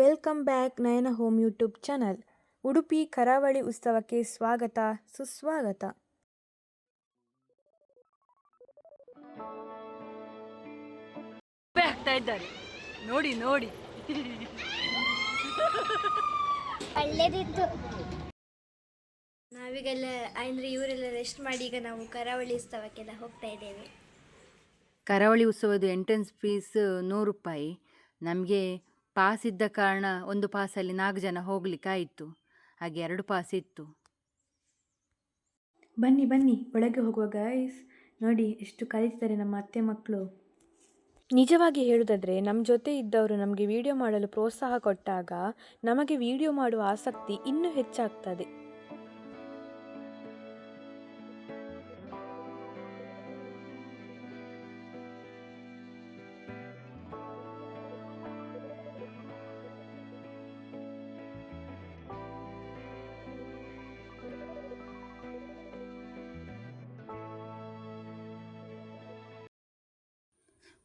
Welcome back Nayana home YouTube channel. Udupi Karavali ಉತ್ಸವಕ್ಕೆ ಸ್ವಾಗತ ಸುಸ್ವಾಗತ. ಇದ್ದಾರೆ. ನೋಡಿ ನೋಡಿ. ಒಳ್ಳೇದಿತ್ತು. ನಾವೀಗೆಲ್ಲ ಅಂದರೆ ಇವರೆಲ್ಲ ರೆಸ್ಟ್ ಮಾಡಿ ಈಗ ನಾವು ಕರಾವಳಿ ಉತ್ಸವಕ್ಕೆಲ್ಲ ಹೋಗ್ತಾ ಇದ್ದೇವೆ. ಕರಾವಳಿ ಉತ್ಸವದ ಎಂಟ್ರೆನ್ಸ್ ಫೀಸ್ ನೂರು ರೂಪಾಯಿ. ನಮಗೆ ಪಾಸ್ ಇದ್ದ ಕಾರಣ ಒಂದು ಪಾಸಲ್ಲಿ ನಾಲ್ಕು ಜನ ಹೋಗ್ಲಿಕ್ಕಾಯಿತು. ಹಾಗೆ ಎರಡು ಪಾಸ್ ಇತ್ತು ಬನ್ನಿ ಬನ್ನಿ ಒಳಗೆ ಹೋಗುವ ಗಾಯ್ಸ್ ನೋಡಿ ಎಷ್ಟು ಕಲಿತಿದ್ದಾರೆ ನಮ್ಮ ಅತ್ತೆ ಮಕ್ಕಳು ನಿಜವಾಗಿ ಹೇಳುವುದಾದರೆ ನಮ್ಮ ಜೊತೆ ಇದ್ದವರು ನಮಗೆ ವಿಡಿಯೋ ಮಾಡಲು ಪ್ರೋತ್ಸಾಹ ಕೊಟ್ಟಾಗ ನಮಗೆ ವಿಡಿಯೋ ಮಾಡುವ ಆಸಕ್ತಿ ಇನ್ನೂ ಹೆಚ್ಚಾಗ್ತದೆ.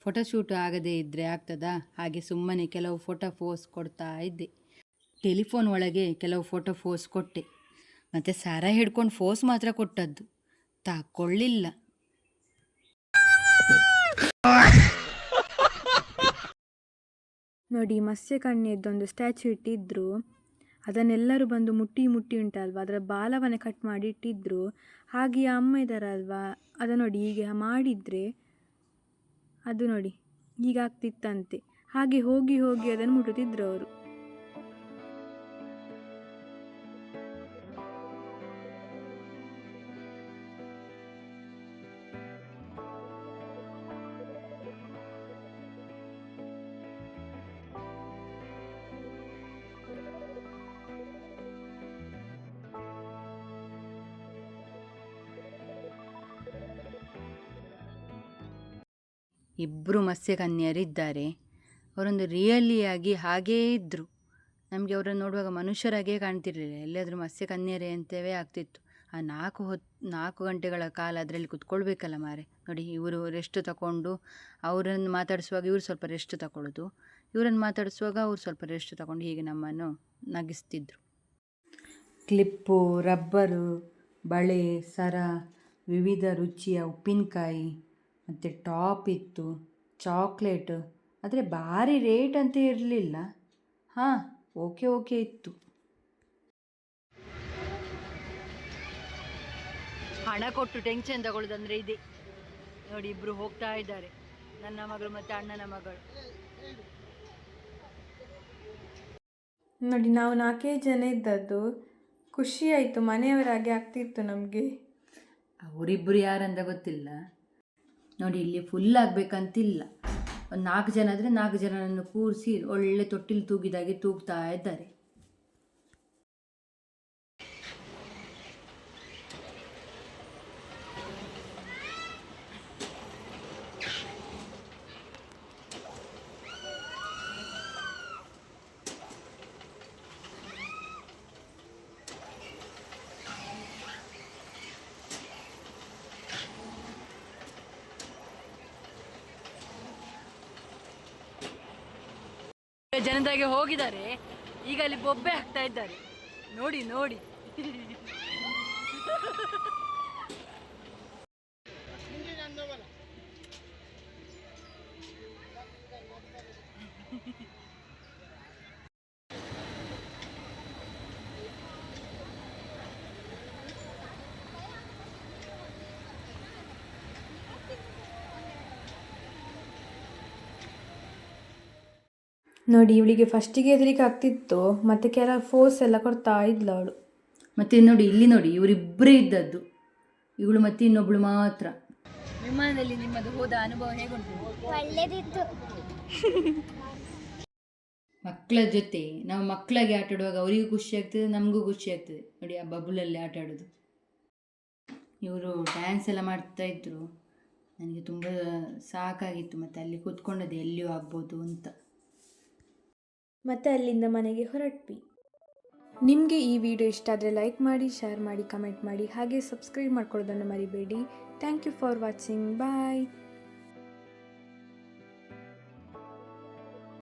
ಫೋಟೋಶೂಟ್ ಆಗದೇ ಇದ್ದರೆ ಆಗ್ತದಾ? ಹಾಗೆ ಸುಮ್ಮನೆ ಕೆಲವು ಫೋಟೋ ಫೋಸ್ ಕೊಡ್ತಾ ಇದ್ದೆ. ಟೆಲಿಫೋನ್ ಒಳಗೆ ಕೆಲವು ಫೋಟೋ ಫೋಸ್ ಕೊಟ್ಟೆ. ಮತ್ತು ಸಾರ ಹಿಡ್ಕೊಂಡು ಫೋಸ್ ಮಾತ್ರ ಕೊಟ್ಟದ್ದು. ತಗೊಳ್ಳಿಲ್ಲ ನೋಡಿ ಮತ್ಸ್ಯ ಕಣ್ಣಿದ್ದೊಂದು ಸ್ಟ್ಯಾಚ್ಯೂ ಇಟ್ಟಿದ್ರು. ಅದನ್ನೆಲ್ಲರೂ ಬಂದು ಮುಟ್ಟಿ ಮುಟ್ಟಿ ಉಂಟಲ್ವ? ಅದರ ಬಾಲವನ್ನೇ ಕಟ್ ಮಾಡಿ ಇಟ್ಟಿದ್ರು. ಹಾಗೆ ಅಮ್ಮ ಇದ್ದಾರಲ್ವಾ ಅದನ್ನು ನೋಡಿ, ಹೀಗೆ ಮಾಡಿದರೆ ಅದು ನೋಡಿ ಹೀಗಾಗ್ತಿತ್ತಂತೆ. ಹಾಗೆ ಹೋಗಿ ಹೋಗಿ ಅದನ್ನು ಮುಟ್ಟುತ್ತಿದ್ರು ಅವರು. ಇಬ್ಬರು ಮತ್ಸ್ಯಕನ್ಯರಿದ್ದಾರೆ. ಅವರೊಂದು ರಿಯಲಿಯಾಗಿ ಹಾಗೇ ಇದ್ದರು ನಮಗೆ ಅವರನ್ನು ನೋಡುವಾಗ ಮನುಷ್ಯರಾಗೇ ಕಾಣ್ತಿರಲಿಲ್ಲ. ಎಲ್ಲಾದರೂ ಮತ್ಸ್ಯಕನ್ಯರೇ ಅಂತವೇ ಆಗ್ತಿತ್ತು. ಆ ನಾಲ್ಕು ಹೊತ್ತು ನಾಲ್ಕು ಗಂಟೆಗಳ ಕಾಲ ಅದರಲ್ಲಿ ಕುತ್ಕೊಳ್ಬೇಕಲ್ಲ ಮಾರೆ. ನೋಡಿ, ಇವರು ರೆಸ್ಟ್ ತಗೊಂಡು ಅವರನ್ನು ಮಾತಾಡಿಸುವಾಗ ಇವರು ಸ್ವಲ್ಪ ರೆಸ್ಟ್ ತಗೊಳ್ಳೋದು ಇವರನ್ನು ಮಾತಾಡಿಸುವಾಗ ಅವರು ಸ್ವಲ್ಪ ರೆಸ್ಟ್ ತಗೊಂಡು ಹೀಗೆ ನಮ್ಮನ್ನು ನಗಿಸ್ತಿದ್ರು. ಕ್ಲಿಪ್ಪು, ರಬ್ಬರು, ಬಳೆ, ಸರ, ವಿವಿಧ ರುಚಿಯ ಉಪ್ಪಿನಕಾಯಿ ಮತ್ತು ಟಾಪ್ ಇತ್ತು ಚಾಕ್ಲೇಟ್ ಆದರೆ ಭಾರಿ ರೇಟ್ ಅಂತ ಇರಲಿಲ್ಲ. ಹಾಂ ಓಕೆ ಓಕೆ ಇತ್ತು. ಹಣ ಕೊಟ್ಟು ಟೆನ್ಷನ್ ತಗೊಳ್ಳೋದಂದ್ರೆ ಇದೆ. ನೋಡಿ ಇಬ್ಬರು ಹೋಗ್ತಾ ಇದ್ದಾರೆ. ನನ್ನ ಮಗಳು ಮತ್ತು ಅಣ್ಣನ ಮಗಳು. ನೋಡಿ ನಾವು ನಾಲ್ಕೇ ಜನ ಇದ್ದದ್ದು ಖುಷಿ ಆಯಿತು ಮನೆಯವರಾಗೆ ಆಗ್ತಿತ್ತು ನಮಗೆ. ಅವರಿಬ್ಬರು ಯಾರಂತ ಗೊತ್ತಿಲ್ಲ. ನೋಡಿ, ಇಲ್ಲಿ ಫುಲ್ ಆಗಬೇಕಂತಿಲ್ಲ. ಒಂದು ನಾಲ್ಕು ಜನ ಆದರೆ ನಾಲ್ಕು ಜನರನ್ನು ಕೂರಿಸಿ ಒಳ್ಳೆ ತೊಟ್ಟಿಲು ತೂಗಿದಾಗೆ ತೂಗ್ತಾ ಇದ್ದಾರೆ. ಜನದಾಗೆ ಹೋಗಿದ್ದಾರೆ. ಈಗ ಅಲ್ಲಿ ಬೊಬ್ಬೆ ಹಾಕ್ತಾ ಇದ್ದಾರೆ. ನೋಡಿ ನೋಡಿ. ನೋಡಿ ಇವಳಿಗೆ ಫಸ್ಟಿಗೆ ಹೆದರಿಕೆ ಆಗ್ತಿತ್ತು ಮತ್ತೆ ಕೆಲವು ಫೋರ್ಸ್ ಎಲ್ಲ ಕೊಡ್ತಾ ಇದ್ಲು ಅವಳು. ಮತ್ತೆ ನೋಡಿ ಇಲ್ಲಿ ನೋಡಿ ಇವರಿಬ್ಬರೇ ಇದ್ದದ್ದು. ಇವಳು ಮತ್ತೆ ಇನ್ನೊಬ್ಳು ಮಾತ್ರ. ವಿಮಾನದಲ್ಲಿ ನಿಮ್ಮದು ಹೋದ ಅನುಭವ ಹೇಗುಂಟು? ಒಳ್ಳೇದಿತ್ತು. ಮಕ್ಕಳ ಜೊತೆ ನಾವು ಮಕ್ಕಳಿಗೆ ಆಟ ಆಡುವಾಗ ಅವರಿಗೂ ಖುಷಿ ಆಗ್ತದೆ ನಮಗೂ ಖುಷಿ ಆಗ್ತದೆ. ನೋಡಿ ಆ ಬಬುಲಲ್ಲಿ ಆಟ ಆಡೋದು ಇವರು ಡ್ಯಾನ್ಸ್ ಎಲ್ಲ ಮಾಡ್ತಾ ಇದ್ರು. ನನಗೆ ತುಂಬ ಸಾಕಾಗಿತ್ತು ಮತ್ತು ಅಲ್ಲಿ ಕೂತ್ಕೊಂಡದ್ದು ಎಲ್ಲಿಯೂ ಆಗ್ಬೋದು ಅಂತ. ಮತ್ತು ಅಲ್ಲಿಂದ ಮನೆಗೆ ಹೊರಟ್ವಿ. ನಿಮಗೆ ಈ ವಿಡಿಯೋ ಇಷ್ಟ ಆದರೆ ಲೈಕ್ ಮಾಡಿ ಶೇರ್ ಮಾಡಿ ಕಮೆಂಟ್ ಮಾಡಿ, ಹಾಗೆ ಸಬ್ಸ್ಕ್ರೈಬ್ ಮಾಡ್ಕೊಳ್ಳೋದನ್ನು ಮರಿಬೇಡಿ. Thank you for watching bye